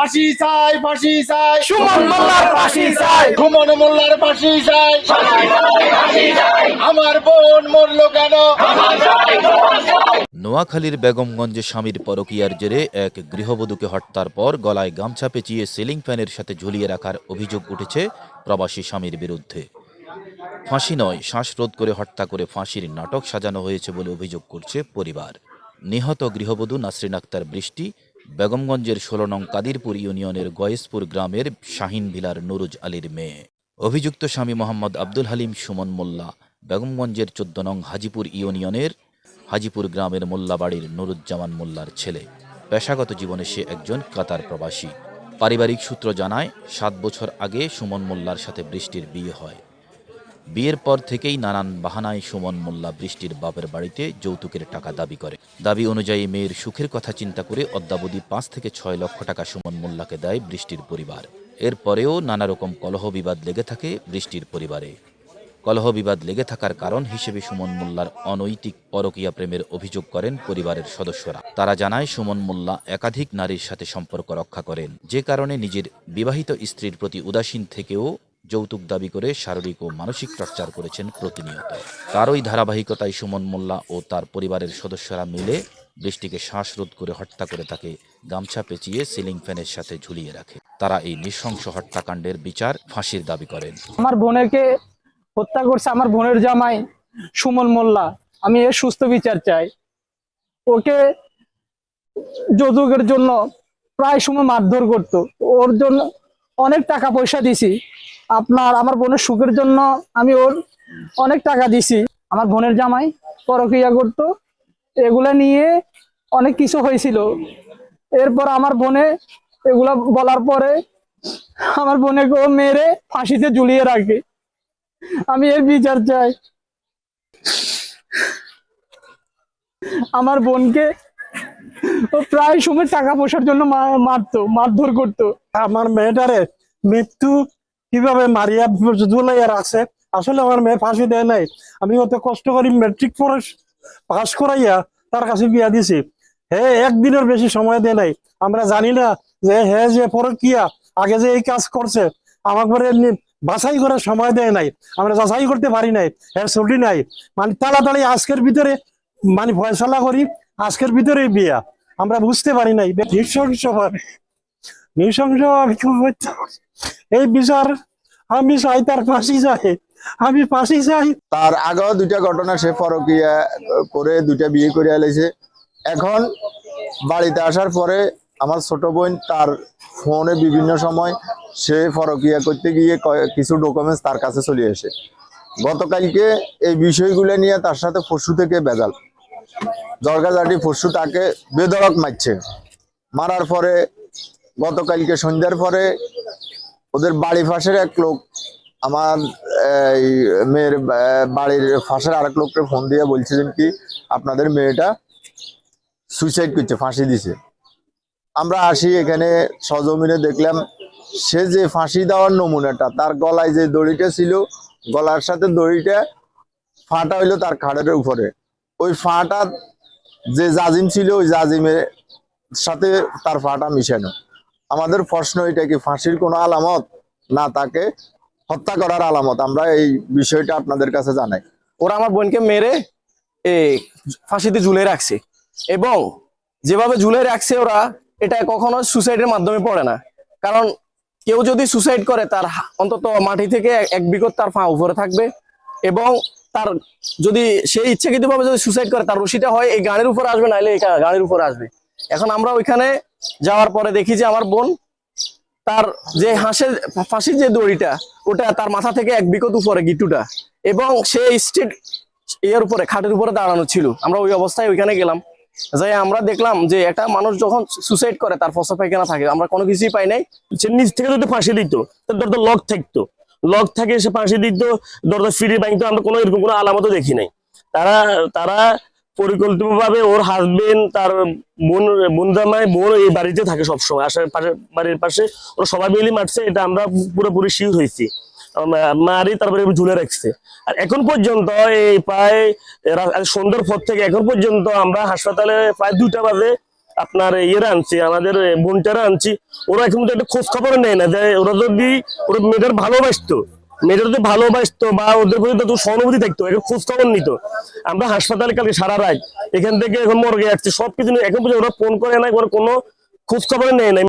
ফাঁসি চাই ফাঁসি চাই। সুমন মোল্লার ফাঁসি চাই। সুমন মোল্লার ফাঁসি চাই। আমার বোন মরলো কেন? নোয়াখালীর বেগমগঞ্জে স্বামীর পরকীয়ার জেরে এক গৃহবধূকে হত্যার পর গলায় গামছা পেঁচিয়ে সিলিং ফ্যানের সাথে ঝুলিয়ে রাখার অভিযোগ উঠেছে প্রবাসী স্বামীর বিরুদ্ধে। ফাঁসি নয় শ্বাসরোধ করে হত্যা করে ফাঁসির নাটক সাজানো হয়েছে বলে অভিযোগ করছে পরিবার। নিহত গৃহবধূ নাসরিন আক্তার বৃষ্টি বেগমগঞ্জের ষোলো নং কাদিরপুর ইউনিয়নের গয়েশপুর গ্রামের শাহিন ভিলার নুরুজ আলীর মেয়ে। অভিযুক্ত স্বামী মোহাম্মদ আব্দুল হালিম সুমন মোল্লা বেগমগঞ্জের চোদ্দ নং হাজিপুর ইউনিয়নের হাজিপুর গ্রামের মোল্লাবাড়ির নুরুজ্জামান মোল্লার ছেলে। পেশাগত জীবনে সে একজন কাতার প্রবাসী। পারিবারিক সূত্র জানায়, সাত বছর আগে সুমন মোল্লার সাথে বৃষ্টির বিয়ে হয়। বিয়ের পর থেকেই নানান বাহানায় সুমন মোল্লা বৃষ্টির বাপের বাড়িতে যৌতুকের টাকা দাবি করে। দাবি অনুযায়ী মেয়ের সুখের কথা চিন্তা করে অদ্যাবধি পাঁচ থেকে ছয় লক্ষ টাকা সুমন মোল্লাকে দেয় বৃষ্টির পরিবার। এরপরেও নানা রকম কলহ বিবাদ লেগে থাকে বৃষ্টির পরিবারে। কলহ বিবাদ লেগে থাকার কারণ হিসেবে সুমন মোল্লার অনৈতিক পরকীয়া প্রেমের অভিযোগ করেন পরিবারের সদস্যরা। তারা জানায়, সুমন মোল্লা একাধিক নারীর সাথে সম্পর্ক রক্ষা করেন। যে কারণে নিজের বিবাহিত স্ত্রীর প্রতি উদাসীন থেকেও যৌতুক দাবি করে শারীরিক ও মানসিক টর্চার করেছেন প্রতিনিয়ত। তারই ধারাবাহিকতায় সুমন মোল্লা ও তার পরিবারের সদস্যরা মিলে বৃষ্টিকে শ্বাসরোধ করে হত্যা করে তাকে গামছা পেঁচিয়ে সিলিং ফ্যানের সাথে ঝুলিয়ে রাখে। তারা এই নৃশংস হত্যাকাণ্ডের বিচার ফাঁসির দাবি করেন। আমার বোনেরকে হত্যা করছে আমার বোনের জামাই সুমন মোল্লা। আমি এর সুস্থ বিচার চাই। ওকে যৌতুকের জন্য প্রায় সময় মারধর করতো। ওর জন্য অনেক টাকা পয়সা দিছি। আপনার আমার বোনের সুখের জন্য আমি ওর অনেক টাকা দিছি। আমার বোনের জামাই পরক্রিয়া করতো, এগুলা নিয়ে অনেক কিছু হয়েছিল। এরপর আমার বোনে এগুলা বলার পরে আমার বোনেকে ও মেরে ফাঁসিতে ঝুলিয়ে রাখে। আমি এর বিচার চাই। আমার বোনকে ও প্রায় সময় টাকা পয়সার জন্য মারতো, মারধর করতো। আমার মেয়েটারে মৃত্যু কীভাবে মারিয়া ঝুলাইয়া রাখছে আসলে আমার মেয়ে ফাঁসি দেয় নাই। আমি অত কষ্ট করি মেট্রিক পাস করাইয়া তার কাছে বিয়া দিছি। হে, একদিনের বেশি সময় দেয় নাই। আমরা জানি না যে হে যে পরকিয়া, আগে যে এই কাজ করছে, আমাকে পরে বাছাই করার সময় দেয় নাই। আমরা যাচাই করতে পারি নাই, এর ছুটি নাই। মানে তাড়াতাড়ি আজকের ভিতরে মানে ফয়সলা করি, আজকের ভিতরে বিয়া। আমরা বুঝতে পারি নাই। নৃশংসভাবে এই বিচার আমি চাই, তার ফাঁসি চাই। আমি ফাঁসি চাই। তার আগেও দুইটা ঘটনা সে পরকিয়া করে, দুইটা বিয়ে করে এলেছে এখন বাড়িতে আসার পরে আমার ছোট বোন তার ফোনে বিভিন্ন সময় সে ফরকিয়া করতে গিয়ে কিছু ডকুমেন্টস তার কাছে চলে আসে। গতকালকে এই বিষয়গুলো নিয়ে তার সাথে পশু থেকে বেজাল। জর্গাজাটি পশু তাকে বেদরক মারছে। মারার পরে গতকালকে সন্ধ্যার পরে ওদের বাড়ি পাশের এক লোক, আমার, এই মেয়ের বাড়ির ফাঁসের আরেক লোককে ফোন দিয়ে বলছিলেন কি আপনাদের মেয়েটা সুইসাইড করছে, ফাঁসি দিছে। আমরা আসি এখানে, সজমিনে দেখলাম সে যে ফাঁসি দেওয়ার নমুনাটা, তার গলায় যে দড়িটা ছিল, গলার সাথে দড়িটা, ফাটা হইল তার খাড়ের উপরে। ওই ফাটা যে জাজিম ছিল, ওই জাজিমের সাথে তার ফাটা মিশানো। আমাদের প্রশ্ন এটা কি, ফাঁসির কোনো আলামত? না, তাকে হত্যা করার আলামত। আমরা এই বিষয়টা আপনাদের কাছে জানাই। ওরা আমার বোনকে মেরে এ ফাঁসিতে ঝুলে রাখছে। এবং যেভাবে ঝুলে রাখছে ওরা, এটা কখনো সুসাইডের মাধ্যমে পড়ে না। কারণ কেউ যদি সুসাইড করে, তার অন্তত মাটি থেকে এক- বিগত তার ফা উপরে থাকবে। এবং তার যদি সে ইচ্ছাকৃতভাবে যদি সুসাইড করে, তার রশিটা হয় এই গাড়ির উপরে আসবে, নাহলে এই গাড়ির উপরে আসবে। এখন আমরা ওইখানে যাওয়ার পরে দেখি যে আমার বোন তার যে হাঁসের ফাঁসির যে দড়িটা, ওটা তার মাথা থেকে এক বিকট উপরে গিট্টুটা এবং সে স্ট্রিট এর উপরে, খাটের উপরে দাঁড়ানো ছিল। আমরা ওই অবস্থায় ওইখানে গেলাম। যাই আমরা দেখলাম যে একটা মানুষ যখন সুসাইড করে, তার ফসা পায়খানা থাকে। আমরা কোনো কিছুই পাই নাই। সে নিচ থেকে যদি ফাঁসি দিত তার দরজা লক থাকতো। লক থাকে, সে ফাঁসি দিত দরজা ফিরে ভাঙতো আমরা কোনো এরকম কোনো আলামতও দেখি নাই। তারা তারা পরিকল্পিতভাবে ওর হাজবেন্ড তার বোন বোন জামাই বোন এই বাড়িতে থাকে সবসময়। আসার পাশে বাড়ির পাশে। ওরা সবাই মিলে মারছে, এটা আমরা পুরোপুরি শিওর হয়েছি। মারি তারপরে ঝুলে রাখছে। আর এখন পর্যন্ত এই প্রায় সন্ধ্যার পর থেকে এখন পর্যন্ত আমরা হাসপাতালে প্রায় দুটা বাজে আপনার ইয়েরা আনছি, আমাদের বোনটারা আনছি। ওরা এখন তো একটা খোঁজ খবর নেয় না যে ওরা যদি ওরা মেয়েটার ভালোবাসতো মেয়েটা তো ভালোবাসতো বা ওদের প্রতি তো সহানুভূতি থাকতো, এটা খোঁজ খবর নিত। আমরা হাসপাতালে কালকে সারা রাত এখান থেকে এখন মর্গে আসছি, সবকিছু এখন পর্যন্ত ওরা ফোন করে না ওরা কোনো খোঁজ খবর নেয় না